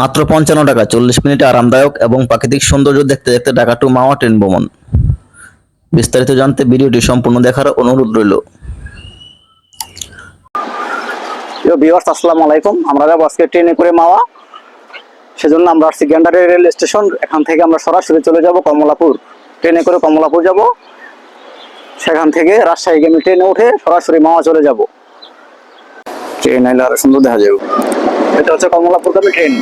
মাত্র পঞ্চান্ন টাকা, চল্লিশ মিনিটে আরামদায়ক এবং প্রাকৃতিক সৌন্দর্য দেখতে দেখতে ঢাকা টু মাওয়া ট্রেন ভ্রমণ। বিস্তারিত জানতে ভিডিওটি সম্পূর্ণ দেখার অনুরোধ রইল। আসসালামু আলাইকুম। আমরা যাব আজকে ট্রেনে করে মাওয়া। সেজন্য আমরা আসছি গ্যান্ডারি রেল স্টেশন। এখান থেকে আমরা সরাসরি চলে যাব কমলাপুর। ট্রেনে করে কমলাপুর যাব। সেখান থেকে রাজশাহীগামী ট্রেনে উঠে সরাসরি মাওয়া চলে যাব। ট্রেন এলে আরও সুন্দর দেখা যাবে। এটা হচ্ছে কমলাপুরগামী ট্রেন।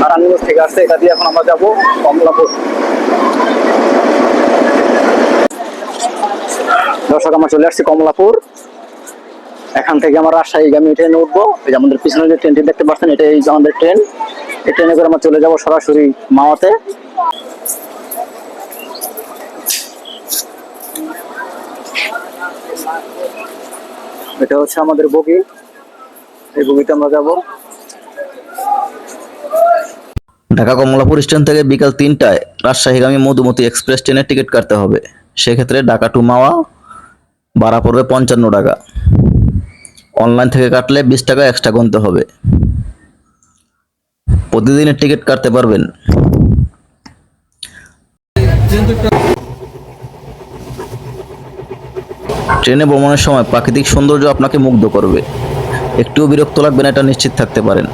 নারায়ণগঞ্জ থেকে আসছে এটা দিয়ে এখন আমরা যাব কমলাপুর। দর্শক, আমরা চলে আসছি কমলাপুর। এখান থেকে আমরা রাজশাহীগামী ট্রেনে উঠবো। এই যে আমাদের পিছনে যে ট্রেনটি দেখতে পাচ্ছেন এটা এই যে আমাদের ট্রেন। এই ট্রেনে করে আমরা চলে যাব সরাসরি মাওয়াতে। এটা হচ্ছে আমাদের বগি। এই বগিতে আমরা যাব। ঢাকা কমলাপুর স্টেশন থেকে বিকাল তিনটায় রাজশাহীগামী মধুমতি এক্সপ্রেস ট্রেনের টিকিট কাটতে হবে। সেক্ষেত্রে ঢাকা টু মাওয়া ভাড়া পড়বে পঞ্চান্ন টাকা। অনলাইন থেকে কাটলে বিশ টাকা এক্সট্রা গুনতে হবে। প্রতিদিনের টিকিট কাটতে পারবেন। ট্রেনে ভ্রমণের সময় প্রাকৃতিক সৌন্দর্য আপনাকে মুগ্ধ করবে। একটুও বিরক্ত লাগবে না, এটা নিশ্চিত থাকতে পারেন।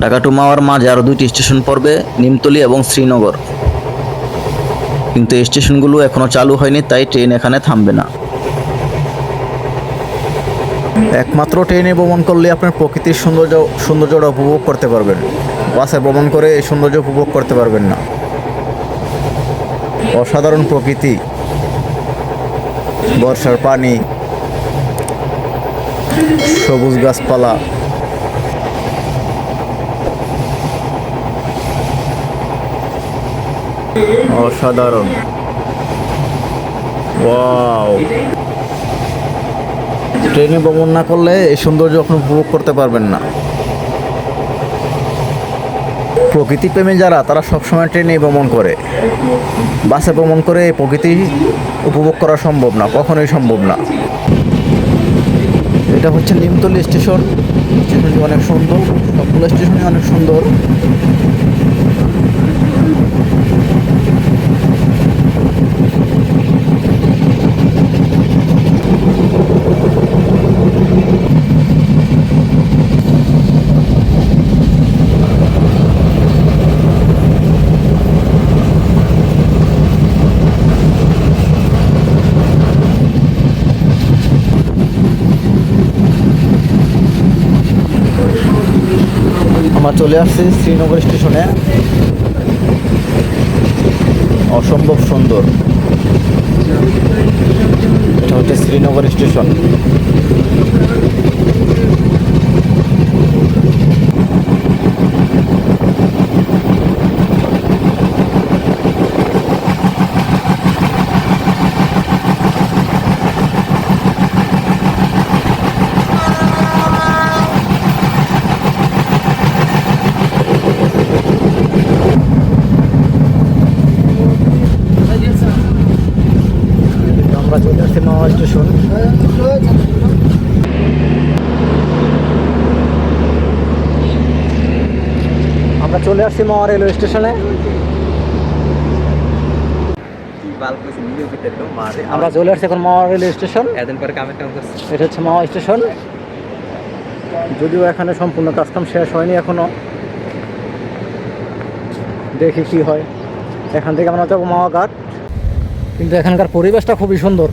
ঢাকা মাওয়ার মাঝে আরও দুইটি স্টেশন পড়বে, নিমতলি এবং শ্রীনগর। কিন্তু স্টেশনগুলো এখনও চালু হয়নি, তাই ট্রেন এখানে থামবে না। একমাত্র ট্রেনে ভ্রমণ করলে আপনার প্রকৃতির সৌন্দর্য, সৌন্দর্যটা উপভোগ করতে পারবেন। বাসে ভ্রমণ করে এই সৌন্দর্য উপভোগ করতে পারবেন না। অসাধারণ প্রকৃতি। বর্ষার পানি। সবুজ গাছপালা। অসাধারণ। ওয়াও। ট্রেনে ভ্রমণ না করলে এই সৌন্দর্য আপনি উপভোগ করতে পারবেন না। প্রকৃতি প্রেমী যারা, তারা সবসময় ট্রেনে ভ্রমণ করে। বাসে ভ্রমণ করে প্রকৃতি উপভোগ করা সম্ভব না, কখনোই সম্ভব না। এটা হচ্ছে নিমতলি স্টেশন। স্টেশনটি অনেক সুন্দর সবগুলো স্টেশনই অনেক সুন্দর। আমরা চলে আসছি শ্রীনগর স্টেশনে। অসম্ভব সুন্দর। এটা হচ্ছে শ্রীনগর স্টেশন আমরা চলে আসছি মাওয়া স্টেশন আমরা চলে আসছি মাওয়া রেলওয়ে স্টেশনে। আমরা চলে আসছি এখন মাওয়া রেলওয়ে স্টেশন। এটা হচ্ছে মাওয়া স্টেশন। যদিও এখানে সম্পূর্ণ কাজকাম শেষ হয়নি এখনও। দেখি কি হয়। এখান থেকে আমরা যাব মাওয়া ঘাট কিন্তু এখানকার পরিবেশটা খুবই সুন্দর।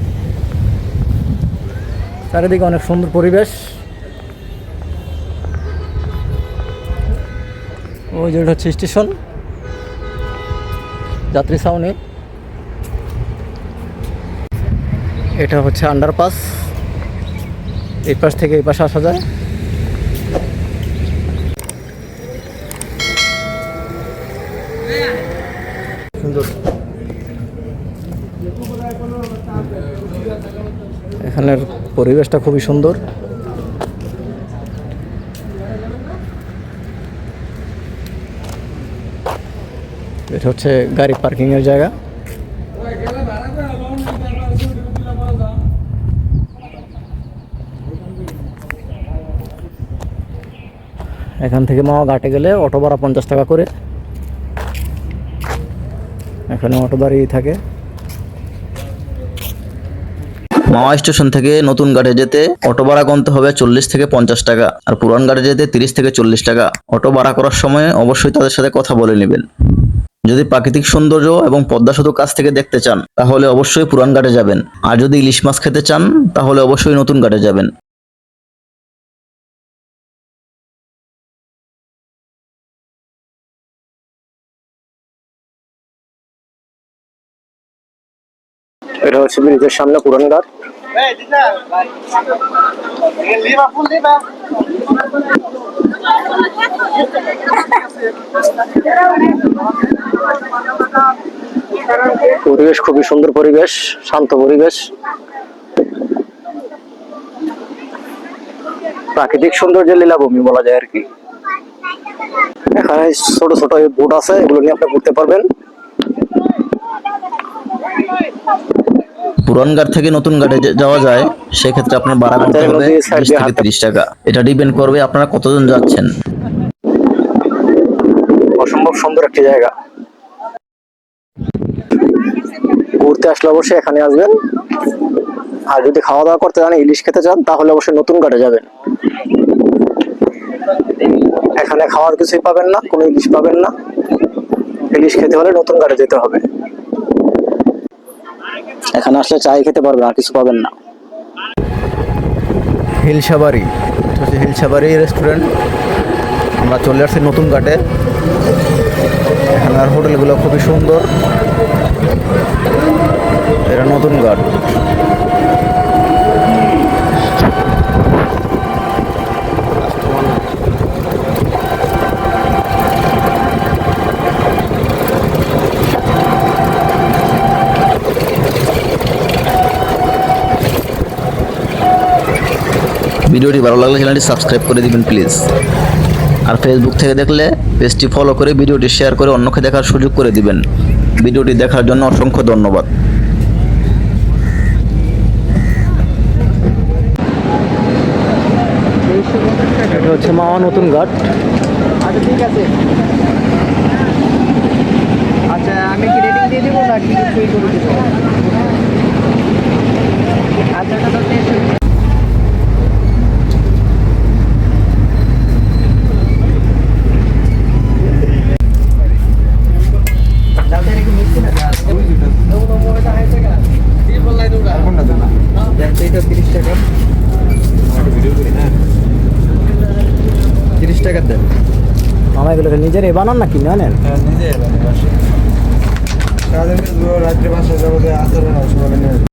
চারিদিকে অনেক সুন্দর পরিবেশ। ওই যে হচ্ছে স্টেশন, যাত্রী ছাউনি। এটা হচ্ছে আন্ডারপাস এই পাশ থেকে এই পাশে আসা যায়। সুন্দর। এখানের পরিবেশটা খুবই সুন্দর। এটা হচ্ছে গাড়ি পার্কিংয়ের জায়গা। এখান থেকে মামা ঘাটে গেলে অটো ভাড়া পঞ্চাশ টাকা করে। এখানে অটো ভাড়াই থাকে। মাওয়া স্টেশন থেকে নতুন গাড়ি যেতে অটো ভাড়া গুনতে হবে চল্লিশ থেকে পঞ্চাশ টাকা আর পুরান গাড়ি যেতে তিরিশ থেকে চল্লিশ টাকা। অটো ভাড়া করার সময় অবশ্যই তাদের সাথে কথা বলে নেবেন। যদি প্রাকৃতিক সৌন্দর্য এবং পদ্মা সেতু কাছ থেকে দেখতে চান তাহলে অবশ্যই পুরান ঘাটে যাবেন। আর যদি ইলিশ মাছ খেতে চান তাহলে অবশ্যই নতুন ঘাটে যাবেন। এটা হচ্ছে ব্রিজের সামনে পুরান ঘাট। পরিবেশ খুবই সুন্দর পরিবেশ শান্ত পরিবেশ। প্রাকৃতিক সৌন্দর্যের লীলাভূমি বলা যায় আর কি। এখানে ছোট ছোট বোট আছে এগুলো নিয়ে আপনি ঘুরতে পারবেন। থেকে নতুন ঘাটে যাওয়া যায় সেক্ষেত্রে আপনার ভাড়া করতে হবে বিশ থেকে তিরিশ টাকা। এটা ডিপেন্ড করবে আপনারা কতজন যাচ্ছেন। অসম্ভব সুন্দর একটি জায়গা। ঘুরতে আসলে অবশ্যই এখানে আসবেন। আর যদি খাওয়া দাওয়া করতে চান, ইলিশ খেতে চান, তাহলে অবশ্যই নতুন ঘাটে যাবেন। এখানে খাওয়ার কিছুই পাবেন না, কোনো ইলিশ পাবেন না। ইলিশ খেতে হলে নতুন ঘাটে যেতে হবে। এখানে আসলে চাই খেতে পারবেন, আর কিছু পাবেন না। হিলসাবাড়ি হচ্ছে হিলসাবাড়ি রেস্টুরেন্ট। আমরা চলে আসছি নতুন ঘাটে। এখানকার হোটেলগুলো খুবই সুন্দর। এটা নতুন ঘাট ভিডিওটি ভালো লাগলে চ্যানেলটি সাবস্ক্রাইব করে দিবেন, প্লিজ। আর ফেসবুক থেকে দেখলে পেজটি ফলো করে ভিডিওটি শেয়ার করে অন্যকে দেখার সুযোগ করে দিবেন। ভিডিওটি দেখার জন্য অসংখ্য ধন্যবাদ। হচ্ছে মাওয়া নতুন ঘাট। আচ্ছা ঠিক আছে। আচ্ছা আমি কি রেটিং দিয়ে দেবো না কি কিছুই করে দেবো? আচ্ছা এটা তো টেনশন তিরিশ টাকা দেন মামা এ বানান না কিনে আনেন? যাব আসার